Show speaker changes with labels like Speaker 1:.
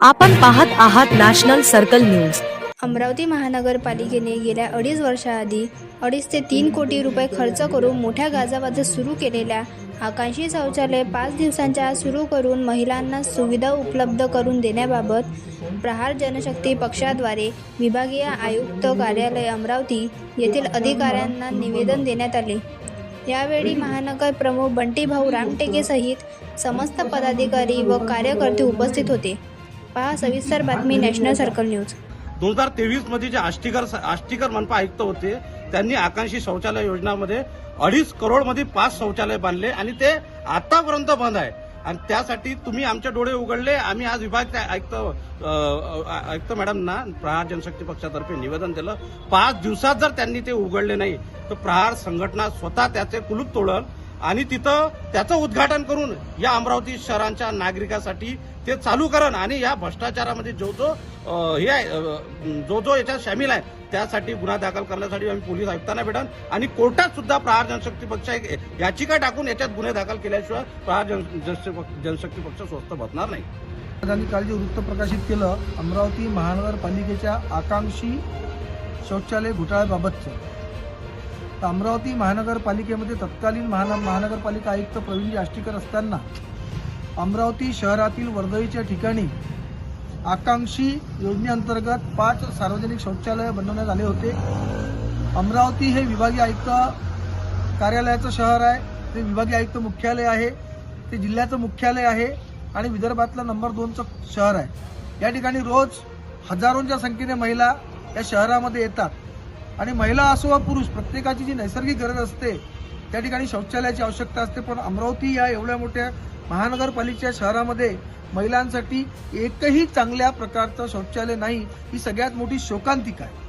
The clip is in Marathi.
Speaker 1: आपण पाहत आहात नॅशनल सर्कल न्यूज.
Speaker 2: अमरावती महानगरपालिकेने गेल्या अडीच वर्षाआधी अडीच ते तीन कोटी रुपये खर्च करून मोठ्या गाजावाजात सुरू केलेल्या आकांक्षी शौचालय पाच दिवसांच्या सुरू करून महिलांना सुविधा उपलब्ध करून देण्याबाबत प्रहार जनशक्ती पक्षाद्वारे विभागीय आयुक्त कार्यालय अमरावती येथील अधिकाऱ्यांना निवेदन देण्यात आले. यावेळी महानगर प्रमुख बंटीभाऊ रामटेके सहित समस्त पदाधिकारी व कार्यकर्ते उपस्थित होते. पहा सविस्तर बातमी नॅशनल सर्कल न्यूज
Speaker 3: दोन हजार तेवीसमध्ये जे आष्टीकर आष्टीकर मनपा आयुक्त होते त्यांनी आकांक्षी शौचालय योजनामध्ये अडीच करोडमध्ये पाच शौचालय बांधले आणि ते आतापर्यंत बंद आहे. आणि त्यासाठी तुम्ही आमचे डोळे उघडले. आम्ही आज विभाग आयुक्त आयुक्त मॅडमना प्रहार जनशक्ती पक्षातर्फे निवेदन दिलं. पाच दिवसात जर त्यांनी ते उघडले नाही तर प्रहार संघटना स्वतः त्याचे कुलूप तोडल. आणि तिथं त्याचं उद्घाटन करून या अमरावती शहरांच्या नागरिकासाठी ते चालू करण आणि या भ्रष्टाचारामध्ये जो जो हे आहे जो जो याच्यात सामील आहे त्यासाठी गुन्हा दाखल करण्यासाठी आम्ही पोलीस आयुक्तांना भेटन. आणि कोर्टात सुद्धा प्रहार जनशक्ती पक्ष एक याचिका टाकून याच्यात गुन्हे दाखल केल्याशिवाय प्रहार जन जनशक्ती- जनशक्ती पक्ष स्वस्त बसणार नाही.
Speaker 4: त्यांनी काल जे वृत्त प्रकाशित केलं अमरावती महानगरपालिकेच्या आकांक्षी शौचालय घोटाळ्याबाबतचं. अमरावती महानगरपालिकेमध्ये तत्कालीन महान महानगरपालिका आयुक्त प्रवीणजी आष्टीकर असताना अमरावती शहरातील वर्दळीच्या ठिकाणी आकांक्षी योजनेअंतर्गत पाच सार्वजनिक शौचालय बनवण्यात आले होते. अमरावती हे विभागीय आयुक्त कार्यालयाचं शहर आहे. ते विभागीय आयुक्त मुख्यालय आहे. ते जिल्ह्याचं मुख्यालय आहे आणि विदर्भातलं नंबर दोनचं शहर आहे. या ठिकाणी रोज हजारोंच्या संख्येने महिला या शहरामध्ये येतात. आणि महिला असो वा पुरुष प्रत्येकाची जी नैसर्गिक गरज असते त्या ठिकाणी शौचालयाची आवश्यकता असते. पण अमरावती या एवढ्या मोठ्या महानगरपालिकेच्या शहरामध्ये महिलांसाठी एकही चांगल्या प्रकारचं शौचालय नाही ही सगळ्यात मोठी शोकांतिका आहे.